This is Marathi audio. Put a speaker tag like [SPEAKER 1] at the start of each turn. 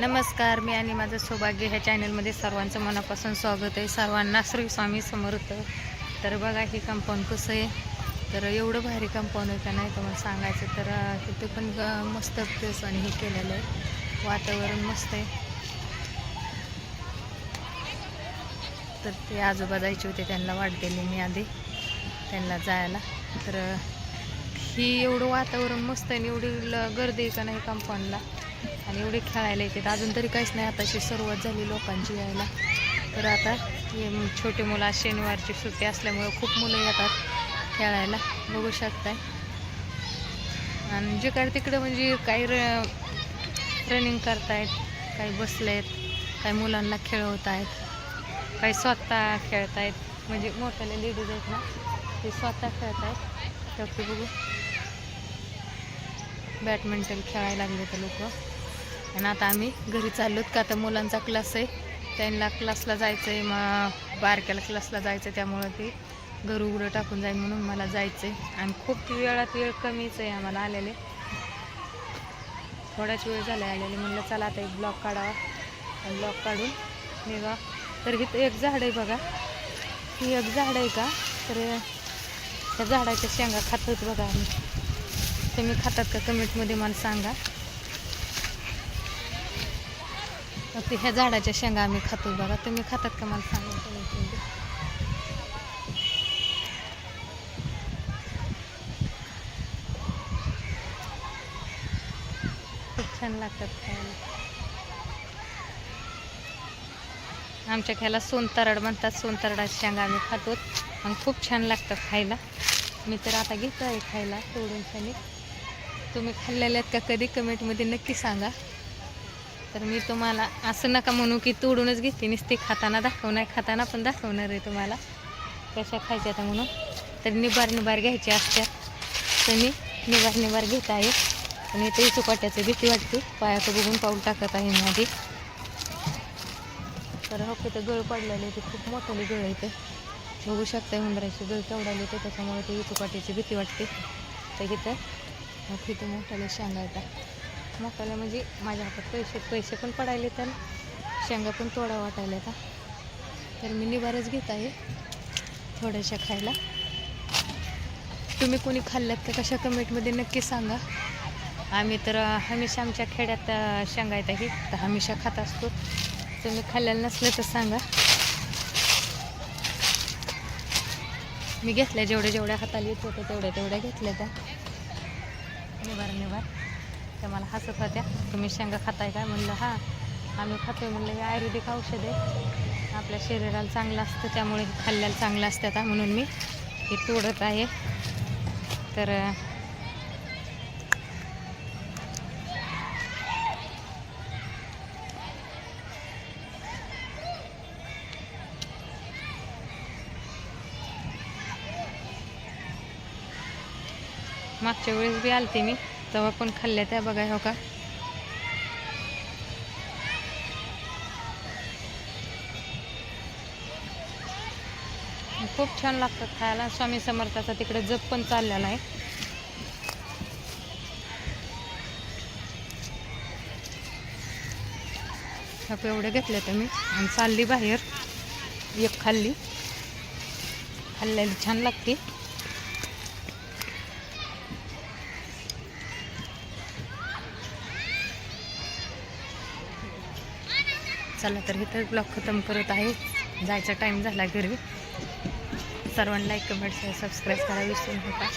[SPEAKER 1] नमस्कार मी आणि माझं सौभाग्य ह्या चॅनलमध्ये सर्वांचं मनापासून स्वागत आहे. सर्वांना श्री स्वामी समर्थ. तर बघा हे कंपाऊंड कसं आहे? तर एवढं भारी कंपाऊंड आहे का नाही तुम्हाला सांगायचं तर तिथे पण मस्त आणि हे केलेलं आहे. वातावरण मस्त आहे. तर ते आजोबा जायचे होते त्यांना वाट दिली मी आधी त्यांना जायला. तर ही एवढं वातावरण मस्त आहे आणि एवढी ल- गर्दी आहे का नाही कंपाऊंडला आणि एवढे खेळायला येतात. अजून तरी काहीच नाही. आताशी सुरुवात झाली लोकांची यायला. तर आता छोटे मुलं आज शनिवारची सुट्टी असल्यामुळे खूप मुलं येतात खेळायला. बघू शकताय. आणि जे काय तिकडं म्हणजे काही र रनिंग करतायत काही बसलेत काही मुलांना खेळवत आहेत काही स्वतः खेळतायत. म्हणजे मोठ्याला लेडीज आहेत ना ते स्वतः खेळत आहेत तर ते बघू. बॅडमिंटन खेळायला लागले ते लोक. आणि आता आम्ही घरी चाललोत का आता मुलांचा क्लास आहे. त्यांना क्लासला जायचं आहे मग बारक्याला क्लासला जायचं आहे त्यामुळं ते घर उघडं टाकून जाईल म्हणून मला जायचं आहे आणि खूप वेळात वेळ कमीच आहे आम्हाला आलेले. थोडाच वेळ झाला आलेले. म्हणलं चला आता एक ब्लॉक काढावा. ब्लॉक काढून निघा. तर हे एक झाड आहे बघा. ही एक झाड आहे का? तर त्या झाडाच्या शेंगा खातात बघा आम्ही. तुम्ही खातात का? कमेंटमध्ये मला सांगा मग ते ह्या झाडाच्या शेंगा आम्ही खातो बघा तुम्ही खातात का? मला सांगा खूप छान लागतात खायला. आमच्या खायला सोनतरड म्हणतात. सोनतरडाच्या शेंगा आम्ही खातो. आणि खूप छान लागतात खायला. मी तर आता घेतो आहे खायला तोडून तुम्ही खाल्लेले आहेत का कधी? कमेंटमध्ये नक्की सांगा. तर मी तुम्हाला असं नका म्हणू की तोडूनच घेते नुसती खाताना दाखवणार खाताना पण दाखवणार आहे तुम्हाला. कशा खायच्या आता म्हणून. तर निबार निबार घ्यायचे असतात. तर मी निबार निबार घेत आहे. आणि ते चुपाट्याचं भीती वाटते. पायाचं बघून पाऊल टाकत आहे माझी तर हो तिथं गळ पडलेले ते खूप मोठाले गळ आहे ते. बघू शकता उंदराची गळ केवढाली येते त्याच्यामुळे ते चुपाट्याची भीती वाटते. तर इथं मग तिथे मोठाले शेंगा येतात म्हणजे माझ्या हातात पैसे पैसे पण पडायले तर शेंगा पण तोडा वाटायला येतात. तर मी निवारच घेत आहे थोड्याशा खायला. तुम्ही कोणी खाल्ल्यात का? कशा कमेंटमध्ये नक्की सांगा. आम्ही तर हमेशा आमच्या खेड्यात शेंगा येत आहे तर हमेशा खात असतो. तुम्ही खाल्लेलं नसलं तर सांगा. मी घेतल्या जेवढ्या जेवढ्या हाताला येत होत्या तेवढ्या तेवढ्या घेतल्या त्या. निवार निवार. त्या मला हसत होत्या. तुम्ही शेंगा खाताय काय म्हणलं हां. आम्ही खातोय म्हणलं हे आयुर्वेदिक औषध. आहे आपल्या शरीराला चांगलं असतं त्यामुळे खाल्ल्याला चांगलं असतं आता म्हणून मी हे तोडत आहे. तर मागच्या वेळेस बी आलते मी. तेव्हा पण खाल्ल्या त्या बघा हो का. खूप छान लागतात खायला. स्वामी समर्थाचा तिकडे जप पण चाललेला आहे. ह्या एवढे घेतले तर मी आणि चालली बाहेर. एक खाल्ली. खाल्लेली छान लागते. चला तर हे तर ब्लॉग खतम करत आहे. जायचा टाईम झाला घरी. सर्वांना लाईक कमेंट सबस्क्राईब करा विसरू नका.